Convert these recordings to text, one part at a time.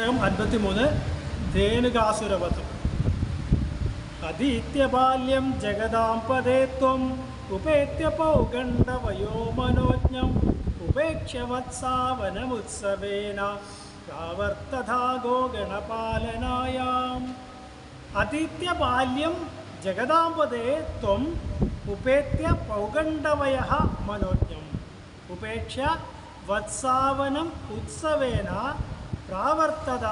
ദശകം അൻപത്തി മൂന്ന് ധേനുകാസുരവധം. അതീത്യബാല്യം ജഗതാം പദേ ത്വം ഉപേത്യ പൗഗണ്ഡവയോ മനോജ്ഞം ഉപേക്ഷവത്സാവനമുത്സവേന പ്രാവർത്തധാഗോ ഗണപാലനായാം അതീത്യബാല്യം ജഗതാം പദേ ത്വം ഉപേത്യ പൗഗണ്ഡവയ മനോജ്ഞം ഉപേക്ഷ വത്സാവനം ഉത്സവേന പ്രാവർത്തത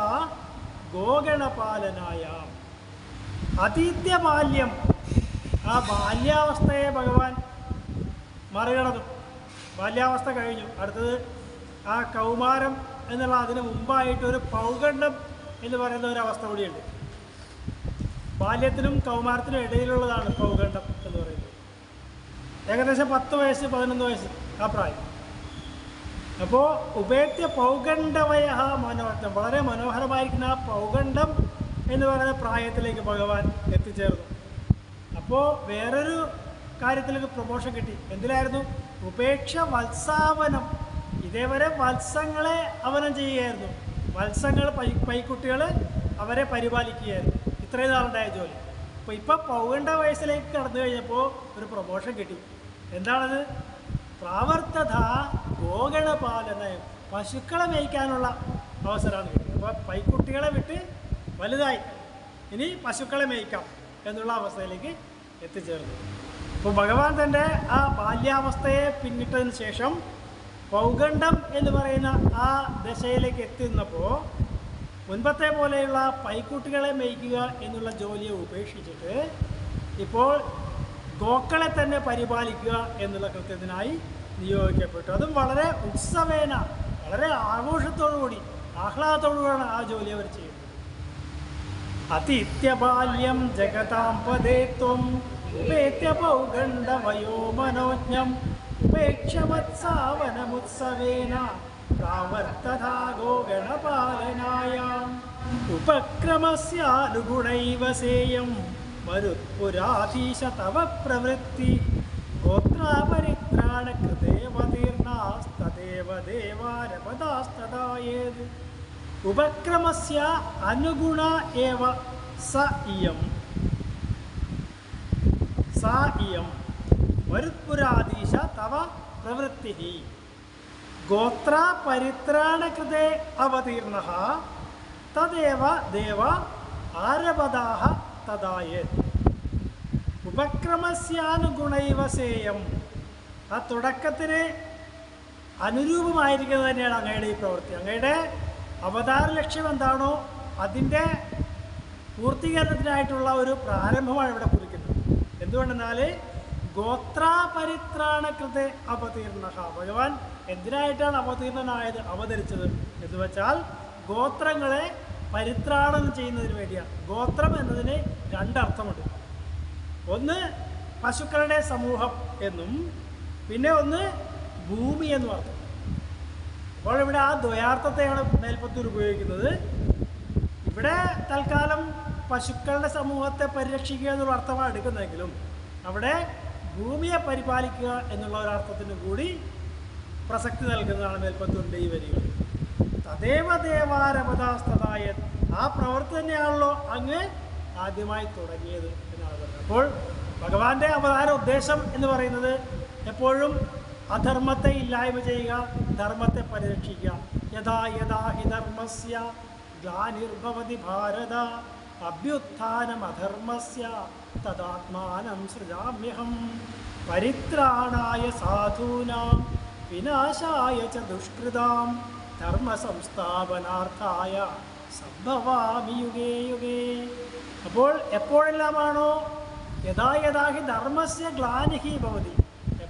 ഗോഗണപാലനായ അതീത്യ ബാല്യം ആ ബാല്യാവസ്ഥയെ ഭഗവാൻ മറികടന്നു. ബാല്യാവസ്ഥ കഴിഞ്ഞു. അടുത്തത് ആ കൗമാരം എന്നുള്ള അതിന് മുമ്പായിട്ട് ഒരു പൗഗണ്ഡം എന്ന് പറയുന്ന ഒരു അവസ്ഥ കൂടിയുണ്ട്. ബാല്യത്തിനും കൗമാരത്തിനും ഇടയിലുള്ളതാണ് പൗഗണ്ഡം എന്ന് പറയുന്നത്. ഏകദേശം പത്ത് വയസ്സ് പതിനൊന്ന് വയസ്സ് ആ പ്രായം. അപ്പോൾ ഉപേത്യ പൗഗണ്ഡവയ മനോഹരം വളരെ മനോഹരമായിരിക്കുന്ന ആ പൗഗണ്ഡം എന്ന് പറയുന്ന പ്രായത്തിലേക്ക് ഭഗവാൻ എത്തിച്ചേർന്നു. അപ്പോൾ വേറൊരു കാര്യത്തിലേക്ക് പ്രൊമോഷൻ കിട്ടി. എന്തിലായിരുന്നു? ഉപേക്ഷ വത്സാവനം. ഇതേവരെ വത്സങ്ങളെ അവനം ചെയ്യുകയായിരുന്നു. വത്സങ്ങൾ പൈ പൈക്കുട്ടികൾ അവരെ പരിപാലിക്കുകയായിരുന്നു. ഇത്രയും നാളുണ്ടായ ജോലി. അപ്പോൾ ഇപ്പോൾ പൗഗണ്ഡ വയസ്സിലേക്ക് കടന്നു കഴിഞ്ഞപ്പോൾ ഒരു പ്രൊമോഷൻ കിട്ടി. എന്താണത്? പ്രാവർത്തത ഗോഗണപാലനം പശുക്കളെ മേയ്ക്കാനുള്ള അവസരമാണ് കിട്ടിയത്. അപ്പോൾ പൈക്കുട്ടികളെ വിട്ട് വലുതായി. ഇനി പശുക്കളെ മേയ്ക്കാം എന്നുള്ള അവസ്ഥയിലേക്ക് എത്തിച്ചേർന്നു. അപ്പോൾ ഭഗവാൻ തന്റെ ആ ബാല്യാവസ്ഥയെ പിന്നിട്ടതിന് ശേഷം പൗഗണ്ഡം എന്ന് പറയുന്ന ആ ദശയിലേക്ക് എത്തുന്നപ്പോൾ മുൻപത്തെ പോലെയുള്ള പൈക്കുട്ടികളെ മേയ്ക്കുക എന്നുള്ള ജോലിയെ ഉപേക്ഷിച്ചിട്ട് ഇപ്പോൾ ഗോക്കളെ തന്നെ പരിപാലിക്കുക എന്നുള്ള കൃത്യത്തിനായി നിയോഗിക്കപ്പെട്ടു. അതും വളരെ ഉത്സവേന വളരെ ആഘോഷത്തോടുകൂടി ആഹ്ലാദത്തോടുകൂടിയാണ് ആ ജോലി അവർ ചെയ്യുന്നത്. അതിഥ്യബാല്യം ജഗതാം പദേ ത്വം ഉപേത്യ പൗഗണ്ഡവയോ ഉപക്രമസ്യാനുഗുണൈവ സേയം മരുത്പുരാധീശ തവ പ്രവൃത്തി ദേവാരപദാസ്തദായേത് ഉപക്രമസ്യ അനുഗുണ ഏവ സ ഇയം സ ഇയം വരുത്പുരാദീശ തവ പ്രവൃത്തി ഗോത്ര പരിത്രാണകൃതേ അവതീർണ തദേവ ദേവ ആരപദാഹ തദായത് ഉപക്രമസ്യാനുഗുണൈവ സേയം ആ തുടക്കത്തിന് അനുരൂപമായിരിക്കുന്നത് തന്നെയാണ് അങ്ങയുടെ ഈ പ്രവൃത്തി. അങ്ങയുടെ അവതാര ലക്ഷ്യം എന്താണോ അതിന്റെ പൂർത്തീകരണത്തിനായിട്ടുള്ള ഒരു പ്രാരംഭമാണ് ഇവിടെ കുറിക്കുന്നത്. എന്തുകൊണ്ടെന്നാൽ ഗോത്രാപരിത്രാണകൃത അവതീർണ ഭഗവാൻ എന്തിനായിട്ടാണ് അവതീർണനായത്? അവതരിച്ചത് എന്ന് വെച്ചാൽ ഗോത്രങ്ങളെ പരിത്രാണം ചെയ്യുന്നതിന് വേണ്ടിയാണ്. ഗോത്രം എന്നതിന് രണ്ടർത്ഥമുണ്ട്. ഒന്ന് പശുക്കളുടെ സമൂഹം എന്നും പിന്നെ ഒന്ന് ഭൂമി എന്ന് പറഞ്ഞു. അപ്പോൾ ഇവിടെ ആ ദ്വയാർത്ഥത്തെയാണ് മേൽപ്പത്തൂർ ഉപയോഗിക്കുന്നത്. ഇവിടെ തൽക്കാലം പശുക്കളുടെ സമൂഹത്തെ പരിരക്ഷിക്കുക എന്നുള്ള അർത്ഥമാണ് എടുക്കുന്നതെങ്കിലും അവിടെ ഭൂമിയെ പരിപാലിക്കുക എന്നുള്ള ഒരർത്ഥത്തിന് കൂടി പ്രസക്തി നൽകുന്നതാണ് മേൽപ്പത്തൂരിന്റെ ഈ വരികൾ. തദേവ ദേവാരമതാസ്ഥതായ ആ പ്രവൃത്തി തന്നെയാണല്ലോ അങ്ങ് ആദ്യമായി തുടങ്ങിയത് എന്നാണ് പറയുന്നത് അപ്പോൾ ഭഗവാന്റെ അവതാര ഉദ്ദേശം എന്ന് പറയുന്നത് എപ്പോഴും അധർമ്മത്തെ ഇല്ലായ്മ ചെയ്യുക ധർമ്മത്തെ പരിരക്ഷിക്കുക. യഥാ യഥാ ഹി ധർമ്മസ്യ ഗ്ലാനിർഭവതി ഭാരത അഭ്യുത്ഥാനം അധർമ്മസ്യ തദാത്മാനം സൃജാമ്യഹം. പരിത്രാണായ സാധൂനാം വിനാശായ ച ദുഷ്കൃതാം ധർമ്മ സംസ്ഥാപനാർത്ഥായ സംഭവാമി യുഗേ യുഗേ. അപ്പോൾ എപ്പോഴെല്ലാമാണോ? യഥാ യഥാ ഹി ധർമ്മസ്യ ഗ്ലാനിഹി ഭവതി.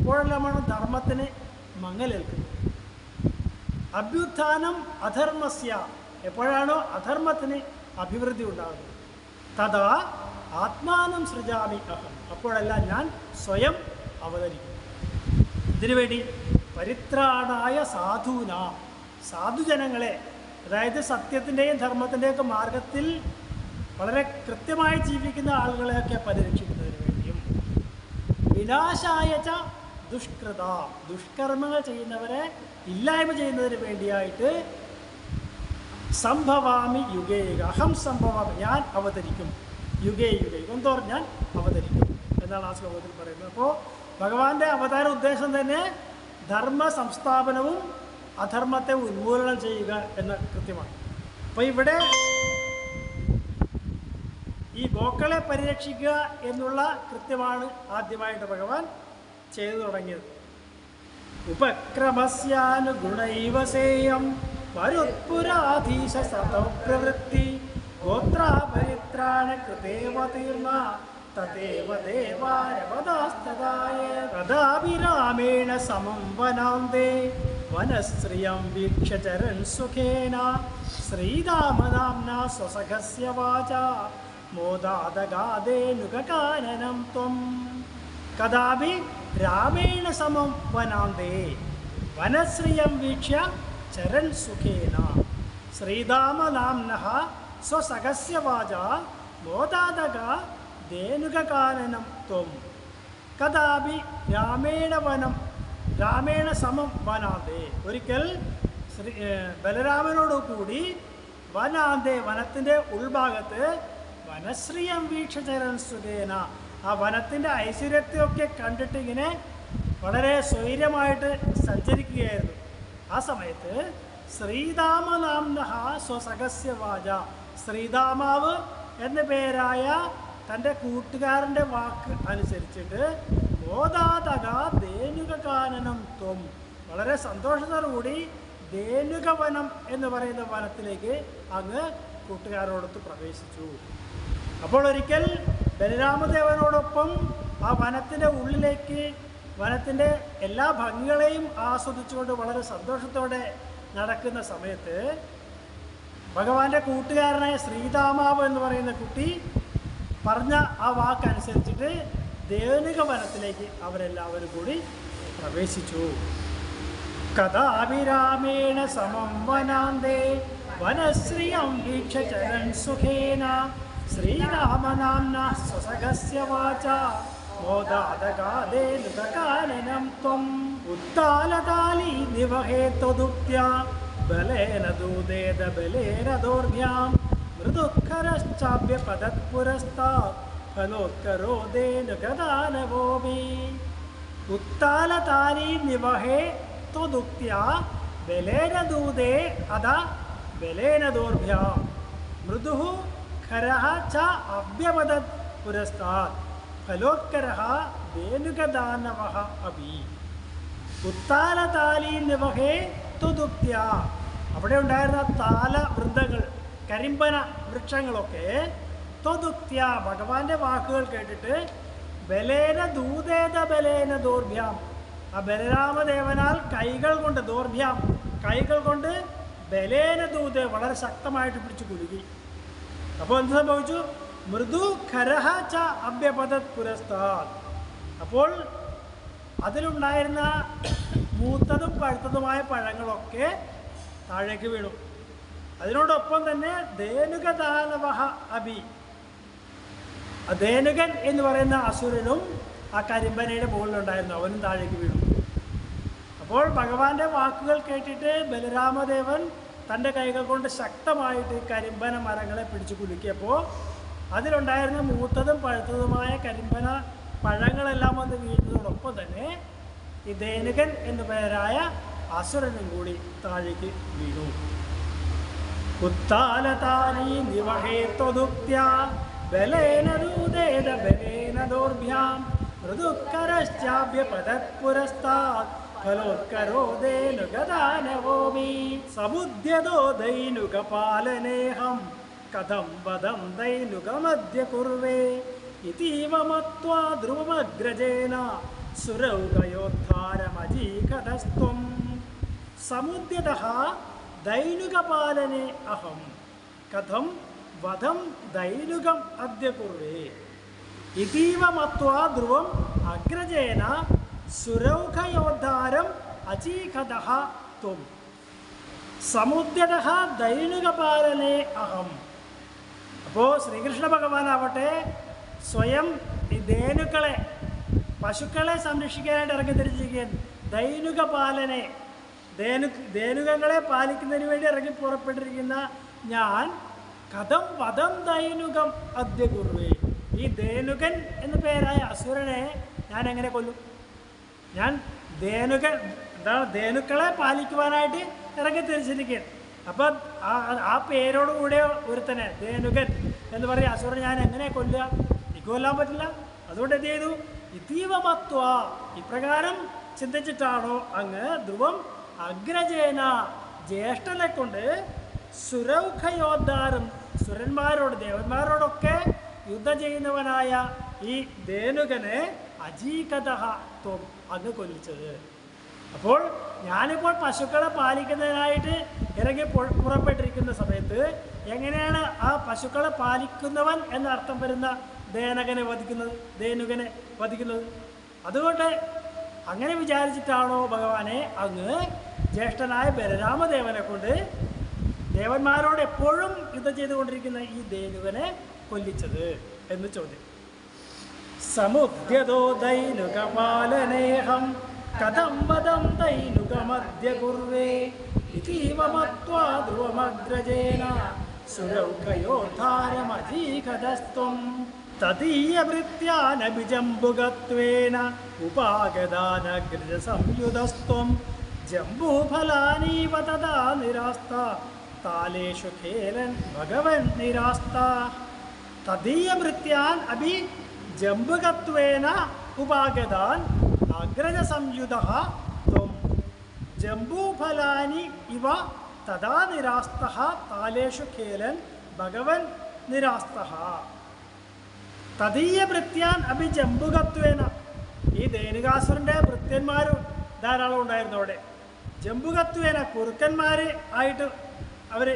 എപ്പോഴെല്ലാമാണോ ധർമ്മത്തിന് മങ്ങലേൽക്കുന്നത്. അഭ്യുത്ഥാനം അധർമ്മസ്യ എപ്പോഴാണോ അധർമ്മത്തിന് അഭിവൃദ്ധി ഉണ്ടാകുന്നത്. തഥാ ആത്മാനം സൃജാമി അഹം. അപ്പോഴെല്ലാം ഞാൻ സ്വയം അവതരിക്കും. ഇതിനു വേണ്ടി പരിത്രാണായ സാധുന സാധുജനങ്ങളെ അതായത് സത്യത്തിന്റെയും ധർമ്മത്തിന്റെയൊക്കെ മാർഗത്തിൽ വളരെ കൃത്യമായി ജീവിക്കുന്ന ആളുകളെയൊക്കെ പരിരക്ഷിക്കുന്നതിന് വേണ്ടിയും വിനാശായ ദുഷ്കൃത ദുഷ്കർമ്മങ്ങൾ ചെയ്യുന്നവരെ ഇല്ലായ്മ ചെയ്യുന്നതിന് വേണ്ടിയായിട്ട് സംഭവാമി യുഗേ യുഗ അഹം സംഭവാമി ഞാൻ അവതരിക്കും. യുഗേ യുഗേ യുഗം ഞാൻ അവതരിക്കും എന്നാണ് ആ ശ്ലോകത്തിൽ പറയുന്നത്. അപ്പോൾ ഭഗവാന്റെ അവതാര ഉദ്ദേശം തന്നെ ധർമ്മ സംസ്ഥാപനവും അധർമ്മത്തെ ഉന്മൂലനം ചെയ്യുക എന്ന കൃത്യമാണ്. അപ്പോൾ ഇവിടെ ഈ ഗോക്കളെ പരിരക്ഷിക്കുക എന്നുള്ള കൃത്യമാണ് ആദ്യമായിട്ട് ഭഗവാൻ ചെയ്തു തുടങ്ങിയത്. ഉപക്രമസ്യാനുഗുണൈവസേയം വരുത്പുരാധീശ സതോ പ്രവൃത്തി ഗോത്രാപരിത്രാണ കൃതേവ തീർന്ന തദേവ ദേവാരവദാസ്തദായ സമം വനാന്തേ വനശ്രിയം വീക്ഷചരൻ സുഖേന ശ്രീരാമനാംന സ്വസഖസ്യ വാച മോദാദഗാദേനുഗകാനനം ത്വം. കഥാപി രാമേണ സമം വനാന്തേ. വനശ്രിയം വീക്ഷ്യ ചരൺ സുഖേന. ശ്രീരാമനാംന സ്വസഹസ്യവാച മോദാതക ധേനുകാനനം ത്വം. കഥാപി രാമേണ വനം രാമേണ സമം വനാന്തേ. ഒരിക്കൽ ശ്രീ ബലരാമനോട് കൂടി വനാന്തേ വനത്തിന്റെ ഉൾഭാഗത്ത് വനശ്രീയം വീക്ഷചരൻ സുഖേന ആ വനത്തിന്റെ ഐശ്വര്യത്തെയൊക്കെ കണ്ടിട്ട് ഇങ്ങനെ വളരെ സ്വൈര്യമായിട്ട് സഞ്ചരിക്കുകയായിരുന്നു. ആ സമയത്ത് ശ്രീരാമനാംന സ്വസഹസ്യവാച ശ്രീരാമാവ് എന്ന പേരായ തന്റെ കൂട്ടുകാരന്റെ വാക്ക് അനുസരിച്ചിട്ട് ബോധാതക ധേനുക കാനനം ത്വം. വളരെ സന്തോഷത്തോടുകൂടി ധേനുകവനം എന്ന് പറയുന്ന വനത്തിലേക്ക് അങ്ങ് കൂട്ടുകാരോടൊത്ത് പ്രവേശിച്ചു. അപ്പോൾ ഒരിക്കൽ ബലരാമദേവനോടൊപ്പം ആ വനത്തിന്റെ ഉള്ളിലേക്ക് വനത്തിന്റെ എല്ലാ ഭംഗികളെയും ആസ്വദിച്ചുകൊണ്ട് വളരെ സന്തോഷത്തോടെ നടക്കുന്ന സമയത്ത് ഭഗവാന്റെ കൂട്ടുകാരനായ ശ്രീതാമാവ് എന്ന് പറയുന്ന കുട്ടി പറഞ്ഞ ആ വാക്കനുസരിച്ചിട്ട് ദേവനിക വനത്തിലേക്ക് അവരെല്ലാവരും കൂടി പ്രവേശിച്ചു. കഥാഭിരാമേണ സമം വനാന്തേ വനശ്രിയം വീക്ഷചരൻ സുഖേന ശ്രീരാമനാംന സ്വസഖസ്യ വാച മോദാദകാദേനുകാനനം ത്വം ഉത്താലതാലി നിവഹേ ത്വദുക്ത്യ ബലേന ദൂതേത ബലേന ദോർഭ്യാം മൃദുഃഖരശ്ചാപ്യ പദത്പുരസ്താത് ഫലോത്കരോദേനുഗദാനവോമി ഉത്താലതാലി നിവഹേ ത്വദുക്ത്യ ബലേന ദൂതേ അത ബലേന ദോർഭ്യാം മൃദുഃ ഖരഃ ച അവ്യപദത് പുരസ്താത്. ഫലോത്കരഃ ധേനുകദാനവഃ അപി ഉത്താലതാലി നിവഹേ തുതുക്ത്യ അവിടെ ഉണ്ടായിരുന്ന താല വൃന്ദങ്ങൾ കരിമ്പന വൃക്ഷങ്ങളൊക്കെ ത്വദുക്ത്യ ഭഗവാന്റെ വാക്കുകൾ കേട്ടിട്ട് ബലേന ദൂതേത ബലേന ദോർഭ്യാം. ആ ബലരാമദേവനാൽ കൈകൾ കൊണ്ട് ദോർഭ്യാം. കൈകൾ കൊണ്ട് ബലേന ദൂതെ വളരെ ശക്തമായിട്ട് പിടിച്ചു കുലുക്കി. അപ്പോൾ എന്ത് സംഭവിച്ചു? മൃദു ഖരഹ ച അഭ്യപദത് പുരസ്താത്. അപ്പോൾ അതിലുണ്ടായിരുന്ന മൂത്തതും പഴുത്തതുമായ പഴങ്ങളൊക്കെ താഴേക്ക് വീണു. അതിനോടൊപ്പം തന്നെ ധേനുകദാനവഹ അബി ധേനുകൻ എന്ന് പറയുന്ന അസുരനും ആ കരിമ്പനയുടെ മുകളിലുണ്ടായിരുന്നു. അവനും താഴേക്ക് വീണു. അപ്പോൾ ഭഗവാന്റെ വാക്കുകൾ കേട്ടിട്ട് ബലരാമദേവൻ തന്റെ കൈകൾ കൊണ്ട് ശക്തമായിട്ട് കരിമ്പന മരങ്ങളെ പിടിച്ചു കുലുക്കിയപ്പോൾ അതിലുണ്ടായിരുന്ന മൂത്തതും പഴുത്തതുമായ കരിമ്പന പഴങ്ങളെല്ലാം വന്ന് വീഴുന്നതോടൊപ്പം തന്നെ ഈ ധേനുകൻ എന്നു പേരായ അസുരനും കൂടി താഴേക്ക് വീണു. ഉത്താലതാനി നിവഹേ ത്വദുക്ത്യ ബലേന ഫലോത്കരോദേനു ഗദാനവോമി സമുദ്യതോ कथं वदं ദൈനുകമദ്യ കുർവേ ഇതീവ മത്വാ ധ്രുവമഗ്രജേന. സുരൗകയോദ്ധാരമജീകതസ്ത്വം സമുദ്യതഃ ദൈനുകപാലനെ അഹം. കഥം വധം ദൈനുകം അദ്യ കുർവേ ഇതീവ മത്വാ ധ്രുവം അഗ്രജേന. സുരൗഖയോദ്ധാരം അചീകഥ ത്വം. സമുദ്ര ദൈനുകപാലനെ അഹം. അപ്പോൾ ശ്രീകൃഷ്ണ ഭഗവാനാവട്ടെ സ്വയം ഈ ധേനുക്കളെ പശുക്കളെ സംരക്ഷിക്കാനായിട്ട് ഇറങ്ങി തിരിച്ചിരിക്കുകയാണ്. ദൈനുക പാലനെ ധേനു ധേനുകങ്ങളെ പാലിക്കുന്നതിന് വേണ്ടി ഇറങ്ങി പുറപ്പെട്ടിരിക്കുന്ന ഞാൻ കഥം വധം ദൈനുകം അദ്യ കുറുവേ ഈ ധേനുകൻ എന്ന പേരായ അസുരനെ ഞാൻ എങ്ങനെ കൊല്ലും? ഞാൻ ധേനുകൾ എന്താണ് ധേനുക്കളെ പാലിക്കുവാനായിട്ട് ഇറങ്ങി തിരിച്ചിരിക്കുകയാണ്. അപ്പം ആ ആ പേരോട് കൂടെ ഒരുത്തനെ ധേനുകൻ എന്ന് പറയും അസുരൻ ഞാൻ എങ്ങനെ കൊല്ലുക? എനിക്ക് കൊല്ലാൻ പറ്റില്ല. അതുകൊണ്ട് എന്ത് ചെയ്തു? ഇതീവമത്വ ഇപ്രകാരം ചിന്തിച്ചിട്ടാണോ അങ്ങ് ധ്രുവം അഗ്രജേന ജ്യേഷ്ഠനെ കൊണ്ട് സുരൗഖയോദ്ധാരം സുരന്മാരോട് ദേവന്മാരോടൊക്കെ യുദ്ധം ചെയ്യുന്നവനായ ഈ ധേനുകനെ അജീകത ത്വം അങ്ങ് കൊല്ലിച്ചത്. അപ്പോൾ ഞാനിപ്പോൾ പശുക്കളെ പാലിക്കുന്നതിനായിട്ട് ഇറങ്ങി പുറപ്പെട്ടിരിക്കുന്ന സമയത്ത് എങ്ങനെയാണ് ആ പശുക്കളെ പാലിക്കുന്നവൻ എന്ന അർത്ഥം വരുന്ന ദേനകനെ വധിക്കുന്നത് ദേനുകനെ വധിക്കുന്നത്? അതുകൊണ്ട് അങ്ങനെ വിചാരിച്ചിട്ടാണോ ഭഗവാനെ അങ്ങ് ജ്യേഷ്ഠനായ ബലരാമദേവനെ കൊണ്ട് ദേവന്മാരോട് എപ്പോഴും യുദ്ധം ചെയ്തുകൊണ്ടിരിക്കുന്ന ഈ ദേനുകനെ കൊല്ലിച്ചത്? എന്ന് ചോദ്യം. സമുദ്യതോ ദൈനുകപാലനേഹം കഥം വദം തൈനുകമദ്യ കുർവേ ഇതീവ മത്വാ ധ്രുവമഗ്രജേന സുരൗകയോദ്ധാരമജീകതസ്ത്വം തദീയവൃത്യാനഭിജംബുകത്വേന ഉപാഗദാനഗ്രജസംയുതസ്ത്വം ജംബൂഫലാനീവ തദാ നിരാസ്ത താലേഷു ഖേലൻ ഭഗവൻ നിരാസ്ത തദീയവൃത്യാൻ അഭി ജംബുകത്വേന ഉപാഗതാൻ അഗ്രജസംയുത ത്വം ജംബൂഫലാനി ഇവ തഥാ നിരാസ്ത താലേഷു ഖേലൻ ഭഗവൻ നിരാസ്ത തദീയ ഭൃത്യാൻ അഭി ജംബുകത്വേന. ഈ ധേനുകാസുരന്റെ ഭൃത്യന്മാർ ധാരാളം ഉണ്ടായിരുന്നു അവിടെ. ജംബുകത്വേന കുറുക്കന്മാർ ആയിട്ട് അവർ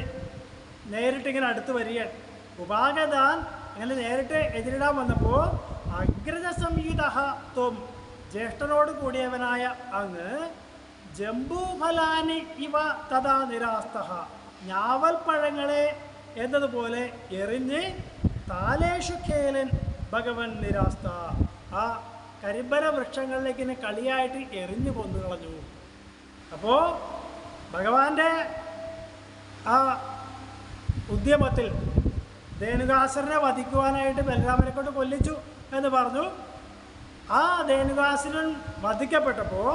നേരിട്ടിങ്ങനെ അടുത്ത് വരികയാണ്. ഉപാഗതാൻ അങ്ങനെ നേരിട്ട് എതിരിടാൻ വന്നപ്പോൾ അഗ്രജ സംയുത ത്വം. ജ്യേഷ്ഠനോട് കൂടിയവനായ അങ്ങ് ജംബൂഫലാനി ഇവ തഥാ നിരാസ്ത. ഞാവൽ പഴങ്ങളെ എന്നതുപോലെ എറിഞ്ഞ് താലേഷു ഖേലൻ ഭഗവൻ നിരാസ്ത. ആ കരിമ്പര വൃക്ഷങ്ങളിലേക്ക് ഇങ്ങനെ കളിയായിട്ട് എറിഞ്ഞു കൊന്നു കളഞ്ഞു. അപ്പോൾ ഭഗവാന്റെ ആ ഉദ്യമത്തിൽ ധേനുകാസുരനെ വധിക്കുവാനായിട്ട് ബലരാമനെ കൊണ്ട് കൊല്ലിച്ചു. എന്ന് പറഞ്ഞു. ആ ദേനുദാസുരൻ വധിക്കപ്പെട്ടപ്പോൾ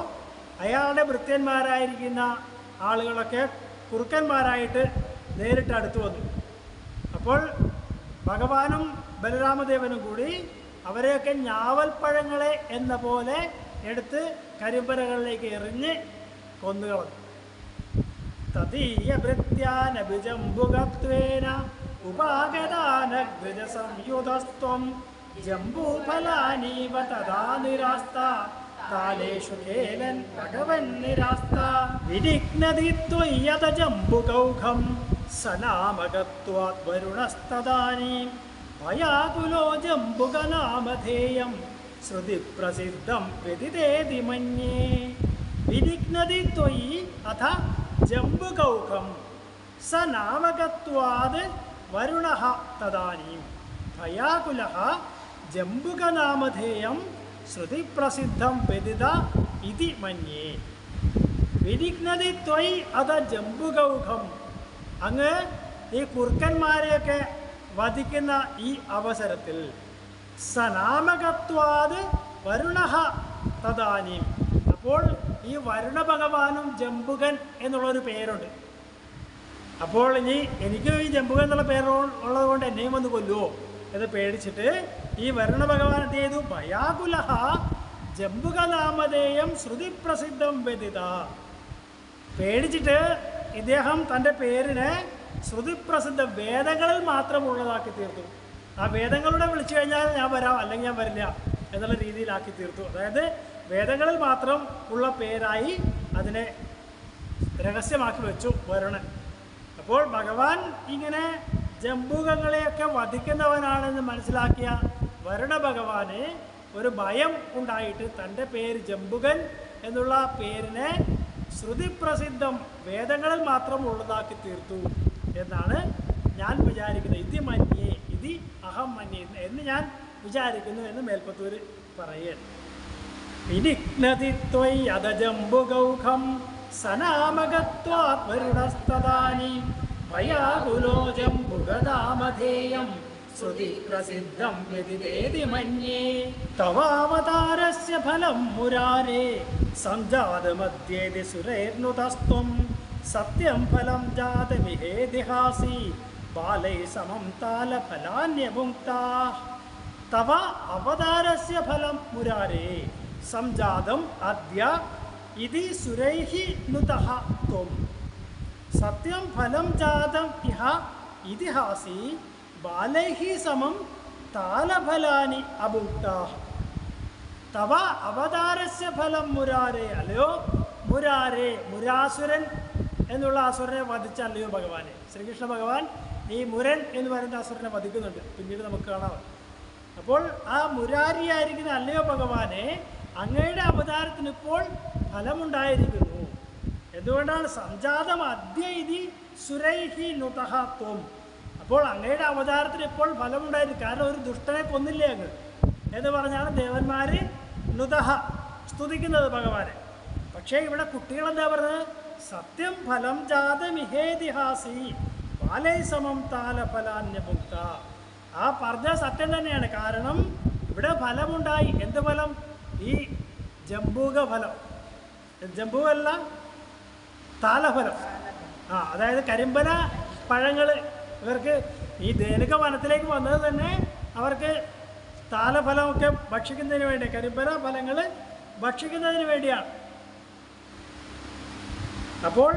അയാളുടെ ഭൃത്യന്മാരായിരിക്കുന്ന ആളുകളൊക്കെ കുറുക്കന്മാരായിട്ട് നേരിട്ട് അടുത്തു വന്നു. അപ്പോൾ ഭഗവാനും ബലരാമദേവനും കൂടി അവരെയൊക്കെ ഞാവൽപ്പഴങ്ങളെ എന്ന പോലെ എടുത്ത് കരിമ്പരകളിലേക്ക് എറിഞ്ഞ് കൊന്നുകളഞ്ഞു. തദീയഭൃത്യാനഭിജംബുകത്വേന ഉപാഗതാനഗ്രജസംയുതസ്ത്വം ജംബൂഫലാനീവ തഥാ നിരാസ്ത. താലേഷു ഖേലൻ ഭഗവൻ നിരാസ്ത. വിരിഗ്നതി ത്വയ്യത ജംബുകൗഘം സനാമകത്വാത് വരുണസ്തദാനീം ഭയാകുലോ ജംബുകനാമധേയം ശ്രുതിപ്രസിദ്ധം വ്യതിതേതി മന്യേ. വിനിഘ്നതി ത്വയി അഥ ജംബുകൗഖം സ വരുണ തദാനീം. ഭയാകുല ജംബുകനാമധേയം ശ്രുതിപ്രസിദ്ധം വ്യതിത ഇതി മന്യേ. വിരിഗ്നതി ത്വയ് അത ജംബുഗൗഖം അങ്ങ് ഈ കുർക്കന്മാരെയൊക്കെ വധിക്കുന്ന ഈ അവസരത്തിൽ സനാമകത്വാത് വരുണ തദാനീം. അപ്പോൾ ഈ വരുണ ഭഗവാനും ജംബുകൻ എന്നുള്ളൊരു പേരുണ്ട്. അപ്പോൾ ഇനി എനിക്ക് ഈ ജംബുകൻ എന്നുള്ള പേര് ഉള്ളത് കൊണ്ട് എന്നെയും വന്ന് കൊല്ലുമോ എന്ന് പേടിച്ചിട്ട് ഈ വരുണ ഭഗവാൻ എന്ത് ചെയ്തു ഭയാകുലഹ ജംബുകനാമധേയം ശ്രുതിപ്രസിദ്ധം വ്യതിത. പേടിച്ചിട്ട് ഇദ്ദേഹം തന്റെ പേരിനെ ശ്രുതിപ്രസിദ്ധ വേദങ്ങളിൽ മാത്രമുള്ളതാക്കി തീർത്തു. ആ വേദങ്ങളുടെ വിളിച്ചു കഴിഞ്ഞാൽ ഞാൻ വരാം അല്ലെങ്കിൽ ഞാൻ വരില്ല എന്നുള്ള രീതിയിലാക്കി തീർത്തു. അതായത് വേദങ്ങളിൽ മാത്രം ഉള്ള പേരായി അതിനെ രഹസ്യമാക്കി വെച്ചു വരുണൻ. അപ്പോൾ ഭഗവാൻ ഇങ്ങനെ ജംബുകങ്ങളെയൊക്കെ വധിക്കുന്നവനാണെന്ന് മനസ്സിലാക്കിയ വരുണ ഭഗവാന് ഒരു ഭയം ഉണ്ടായിട്ട് തന്റെ പേര് ജംബുകൻ എന്നുള്ള പേരിനെ ശ്രുതിപ്രസിദ്ധം വേദങ്ങളിൽ മാത്രം ഉള്ളതാക്കി തീർത്തു എന്നാണ് ഞാൻ വിചാരിക്കുന്നത്. ഇതി മന്യേ ഇതി അഹം മന്യേ എന്ന് ഞാൻ വിചാരിക്കുന്നു എന്ന് മേൽപ്പത്തൂര് പറയുന്നു വിനിഘ്നതി ത്വയ് അധജംബുഗൗഖം സനാമകത്വാത് വരുണസ്തദാനി ഭയാകുലോജം ഭുഗതാമധേയം ശ്രുതി പ്രസിദ്ധം വ്യതിദേതി മന്യേ. തവാവതാരസ്യ ഫലം മുരാരേ. സംജാതമധ്യേതി സുരേർനുതസ്ത്വം സത്യം ഫലം ജാതമിഹേതിഹാസി ബാലൈ സമം താലഫലാന്യഭുക്താ തവ അവതാരസ്യ ഫലം മുരാരേ. സംജാതം അദ്യ ഇതി സുരൈഹി നുതഹ ത്വം. സത്യം ഫലം ജാതം ഇഹ ഇതിഹാസി ബാലൈഹി സമം താലഫലാനി അഭുക്താ. തവ അവതാരസ്യ ഫലം മുരാരേ അല്ലയോ? മുരാരേ മുരാസുരൻ എന്നുള്ള അസുരനെ വധിച്ച അല്ലയോ ഭഗവാനെ? ശ്രീകൃഷ്ണ ഭഗവാൻ ഈ മുരൻ എന്ന് പറയുന്ന അസുരനെ വധിക്കുന്നുണ്ട്. പിന്നീട് നമുക്ക് കാണാം. അപ്പോൾ ആ മുരാരിയായിരിക്കുന്ന അല്ലയോ ഭഗവാനെ അങ്ങയുടെ അവതാരത്തിന് ഇപ്പോൾ ഫലമുണ്ടായിരിക്കുന്നു. എന്തുകൊണ്ടാണ് സംജാതം അദ്യ ഇതി സുരൈഹി നുതഹ തോം അപ്പോൾ അങ്ങയുടെ അവതാരത്തിന് ഇപ്പോൾ ഫലമുണ്ടായിരുന്നു കാരണം ഒരു ദുഷ്ടനെ കൊന്നില്ലേ അങ്ങ്. എന്ന് പറഞ്ഞാണ് ദേവന്മാര് നുതഹ സ്തുതിക്കുന്നത് ഭഗവാനെ. പക്ഷേ ഇവിടെ കുട്ടികൾ എന്താ പറയുന്നത് സത്യം ഫലം ജാതമിഹേതിഹാസി ബാലൈ സമം താലഫലാന്യമുക്ത ആ പറഞ്ഞ സത്യം തന്നെയാണ്. കാരണം ഇവിടെ ഫലമുണ്ടായി. എന്ത് ഫലം? ഈ ജംബൂക ഫലം. ജംബുവല്ല താലഫലം. ആ അതായത് കരിമ്പന പഴങ്ങൾ ഇവർക്ക് ഈ ധേനുക വനത്തിലേക്ക് വന്നത് തന്നെ അവർക്ക് താലഫലമൊക്കെ ഭക്ഷിക്കുന്നതിന് വേണ്ടി കരിമ്പന ഫലങ്ങൾ ഭക്ഷിക്കുന്നതിന് വേണ്ടിയാണ്. അപ്പോൾ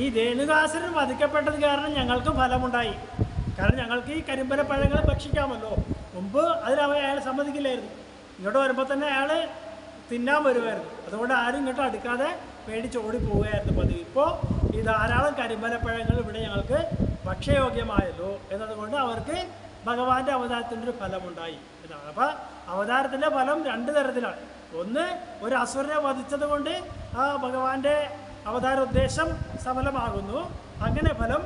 ഈ രേണുകാസുരൻ വധിക്കപ്പെട്ടത് കാരണം ഞങ്ങൾക്ക് ഫലമുണ്ടായി. കാരണം ഞങ്ങൾക്ക് ഈ കരിമ്പന പഴങ്ങൾ ഭക്ഷിക്കാമല്ലോ. മുമ്പ് അതിനവ അയാൾ സമ്മതിക്കില്ലായിരുന്നു. ഇങ്ങോട്ട് വരുമ്പോൾ തന്നെ അയാൾ തിന്നാൻ വരുമായിരുന്നു അതുകൊണ്ട് ആരും ഇങ്ങോട്ട് അടുക്കാതെ പേടിച്ച് ഓടി പോവുകയായിരുന്നു പതിവ്. ഇപ്പോൾ ഈ ധാരാളം കരിമ്പലപ്പഴങ്ങൾ പഴങ്ങൾ ഇവിടെ ഞങ്ങൾക്ക് ഭക്ഷ്യയോഗ്യമായല്ലോ എന്നതുകൊണ്ട് അവർക്ക് ഭഗവാന്റെ അവതാരത്തിന്റെ ഒരു ഫലമുണ്ടായി എന്നാണ്. അപ്പം അവതാരത്തിന്റെ ഫലം രണ്ട് തരത്തിലാണ്. ഒന്ന് ഒരു അസുരനെ വധിച്ചത് കൊണ്ട് ആ ഭഗവാന്റെ അവതാര ഉദ്ദേശം സഫലമാകുന്നു. അങ്ങനെ ഫലം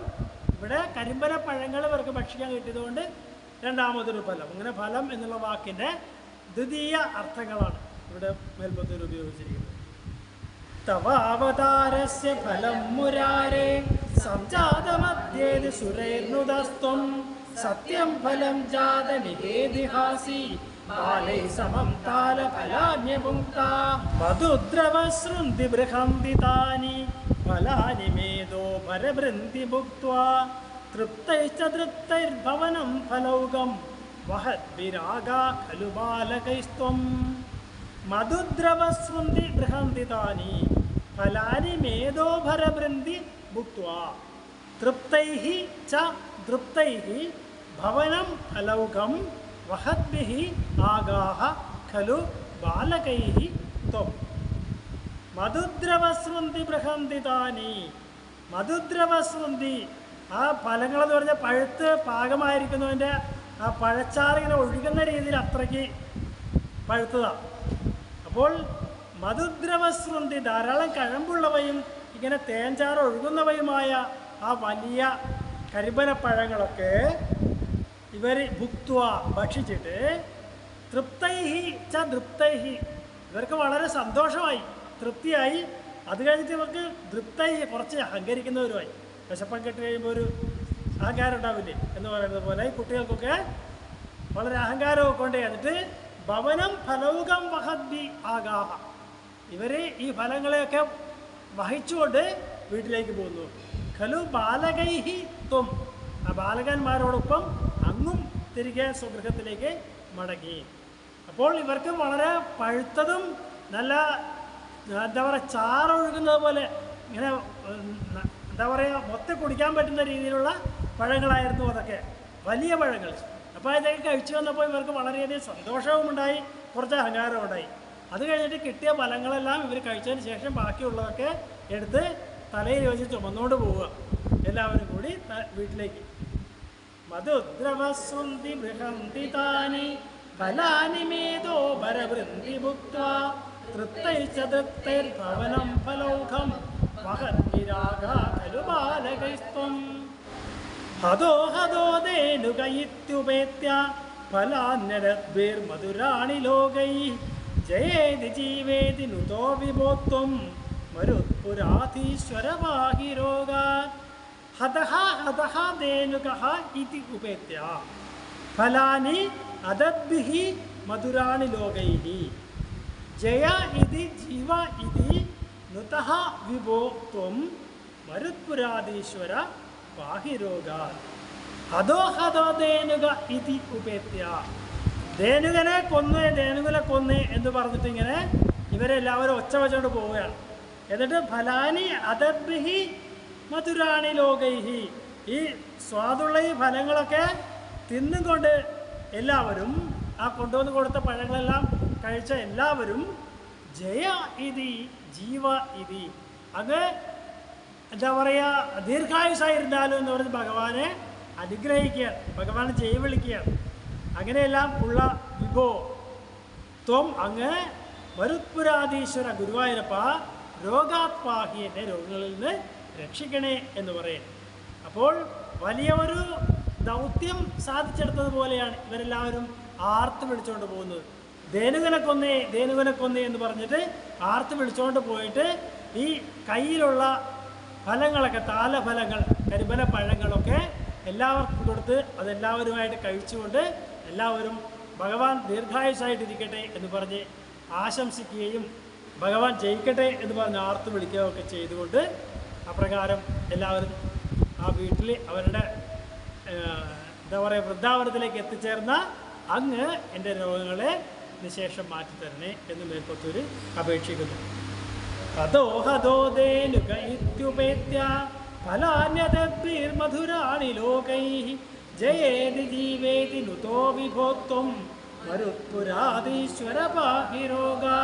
ഇവിടെ കരിമ്പന പഴങ്ങൾ ഇവർക്ക് ഭക്ഷിക്കാൻ കിട്ടിയതുകൊണ്ട് രണ്ടാമതൊരു ഫലം. അങ്ങനെ ഫലം എന്നുള്ള വാക്കിന്റെ ദ്വിതീയ അർത്ഥങ്ങളാണ് ഇവിടെ മേൽപ്പത്തൂർ ഉപയോഗിച്ചിരിക്കുന്നത്. तवावतारस्य फलं मुरारे सजातमध्ये सुरैर्नुदस्त्वं। सत्यं फलं जातमिवेधिहासिमं तालफलान्य बृहन्ति तानि फलानि मेदो मेधोपरवृन्दि भुक्त्वा तृप्तैश्च तृप्तैर्भवनं फलौगं वहद्विरागा खलु बालकैस्त्वम्। മധുദ്രവസ്വന്തി ഗൃഹന്തിതാനി ഫലാനി മേധോഭരബൃന്തി ഭുക്വാ തൃപ്തൈ ച തൃപ്തൈ ഭവനം അലൗകം വഹദ്ഭി ആഗാഹ ഖലു ബാലകൈ ത്വം. മധുദ്രവസ്വന്തി ബൃഹന്തിതാനി മധുദ്രവസ്വന്തി ആ ഫലങ്ങളെന്ന് പറഞ്ഞാൽ പഴുത്ത് പാകമായിരിക്കുന്നതിന്റെ ആ പഴച്ചാറിങ്ങനെ ഒഴുകുന്ന രീതിയിൽ അത്രയ്ക്ക് പഴുത്തതാണ്. അപ്പോൾ മധുദ്രവസ്വന്തി ധാരാളം കഴമ്പുള്ളവയും ഇങ്ങനെ തേൻചാറ് ഒഴുകുന്നവയുമായ ആ വലിയ കരിമ്പനപ്പഴങ്ങളൊക്കെ ഇവർ ഭുക്തുവ ഭക്ഷിച്ചിട്ട് തൃപ്തൈഹി ച തൃപ്തൈഹി. ഇവർക്ക് വളരെ സന്തോഷമായി. തൃപ്തിയായി. അത് കഴിഞ്ഞിട്ട് ഇവർക്ക് തൃപ്തൈഹി കുറച്ച് അഹങ്കരിക്കുന്നവരുമായി. വിശപ്പം കെട്ട് കഴിയുമ്പോൾ ഒരു അഹങ്കാരം ഉണ്ടാവില്ലേ എന്ന് പറയുന്നത് പോലെ കുട്ടികൾക്കൊക്കെ വളരെ അഹങ്കാരമൊക്കെ കൊണ്ട് എന്നിട്ട് ഭവനം ഫലൗകം വഹദ്ബി ആഗാഹ ഇവർ ഈ ഫലങ്ങളെയൊക്കെ വഹിച്ചുകൊണ്ട് വീട്ടിലേക്ക് പോകുന്നു. ഖലു ബാലകൈഹി ത്വം. ആ ബാലകന്മാരോടൊപ്പം അങ്ങും തിരികെ സ്വഗൃഹത്തിലേക്ക് മടങ്ങി. അപ്പോൾ ഇവർക്ക് വളരെ പഴുത്തതും നല്ല എന്താ പറയുക ചാറൊഴുകുന്നത് പോലെ ഇങ്ങനെ എന്താ പറയുക മൊത്തം കുടിക്കാൻ പറ്റുന്ന രീതിയിലുള്ള പഴങ്ങളായിരുന്നു അതൊക്കെ. വലിയ പഴങ്ങൾ. അപ്പോൾ ഇതൊക്കെ കഴിച്ചു വന്നപ്പോൾ ഇവർക്ക് വളരെയധികം സന്തോഷവും ഉണ്ടായി കുറച്ച് അഹങ്കാരവും ഉണ്ടായി. അത് കഴിഞ്ഞിട്ട് കിട്ടിയ ഫലങ്ങളെല്ലാം ഇവർ കഴിച്ചതിന് ശേഷം ബാക്കിയുള്ളതൊക്കെ എടുത്ത് തലയിൽ വെച്ച് ചുമന്നുകൊണ്ട് പോവുക. എല്ലാവരും കൂടി വീട്ടിലേക്ക്. മധുദ്രവസുന്തി ബൃഹന്തി താനി ഫലാനി മേധോ ഭരവൃന്തി ഭുക്വാ തൃപ്തൈർഭവനം ഫലൗഖം വഹദ്വിരാഗ ഖലു ബാലകൈസ്ത്വം ഹതോ ഹതോ ധേനുക ഇത്യുപേത്യ ഫലാന്യരദ്ഭിർമധുരാണി ലോകൈ. ജയേതി ജീവേതി നുതോ വിഭോത്വം മരുത്പുരാധീശ്വരവാഹി രോഗാ. ഹതഹ ഹതഹ ധേനുകഃ ഇതി ഉപേത്യ. ഫലാനി അദദ്ഭിः മധുരാണി ലോകൈः ജയ ഇതി ജീവ ഇതി നുതഃ വിഭോ ത്വം മരുത്പുരാധീശ്വര ഹതോ ധേനുക ഇതി ഉപേത്യ. ധേനുകനെ കൊന്ന് ധേനുകനെ കൊന്ന് എന്ന് പറഞ്ഞിട്ട് ഇങ്ങനെ ഇവരെല്ലാവരും ഒച്ച വെച്ചുകൊണ്ട് പോവുകയാണ്. എന്നിട്ട് ഫലാനി അദദ്ഭിഹി മധുരാണി ലോകൈഹി. ഈ സ്വാദുള്ള ഈ ഫലങ്ങളൊക്കെ തിന്നുകൊണ്ട് എല്ലാവരും ആ കൊണ്ടുവന്ന് കൊടുത്ത പഴങ്ങളെല്ലാം കഴിച്ച എല്ലാവരും ജയ ഇതി ജീവ ഇതി. അങ്ങ് എന്താ പറയുക ദീർഘായുസായിരുന്നാലും എന്ന് പറഞ്ഞ് ഭഗവാനെ അനുഗ്രഹിക്കുകയാണ് ഭഗവാനെ ജയ വിളിക്കുകയാണ്. അങ്ങനെയെല്ലാം ഉള്ള വിഭോ ത്വം അങ്ങ് മരുത്പുരാധീശ്വര ഗുരുവായൂരപ്പ രോഗാത്മാഹി എന്നെ രോഗങ്ങളിൽ നിന്ന് രക്ഷിക്കണേ എന്ന് പറയും അപ്പോൾ വലിയ ഒരു ദൗത്യം സാധിച്ചെടുത്തതുപോലെയാണ് ഇവരെല്ലാവരും ആർത്ത് വിളിച്ചുകൊണ്ട് പോകുന്നത്. ധേനുകനെ കൊന്നേ ധേനുകനെ കൊന്നേ എന്ന് പറഞ്ഞിട്ട് ആർത്ത് വിളിച്ചുകൊണ്ട് പോയിട്ട് ഈ കയ്യിലുള്ള ഫലങ്ങളൊക്കെ താലഫലങ്ങൾ കരിമല പഴങ്ങളൊക്കെ എല്ലാവർക്കും കൊടുത്ത് അതെല്ലാവരുമായിട്ട് കഴിച്ചുകൊണ്ട് എല്ലാവരും ഭഗവാൻ ദീർഘായുസായിട്ടിരിക്കട്ടെ എന്ന് പറഞ്ഞ് ആശംസിക്കുകയും ഭഗവാൻ ജയിക്കട്ടെ എന്ന് പറഞ്ഞ് ആർത്ത് വിളിക്കുകയൊക്കെ ചെയ്തുകൊണ്ട് അപ്രകാരം എല്ലാവരും ആ വീട്ടിൽ അവരുടെ എന്താ പറയുക വൃദ്ധാവനത്തിലേക്ക് എത്തിച്ചേർന്ന അങ്ങ് എന്റെ രോഗങ്ങളെ നിശേഷം മാറ്റിത്തരണേ എന്ന് മേൽപ്പത്തൂർ അപേക്ഷിക്കുന്നു. अतो देनुक इत्युपेत्या फलान्यैर्मधुराणि लोकैः जयेति जीवेति नुतो विभोक्तुं त्वं मरुत्पुराधीश्वर पाहिरोगा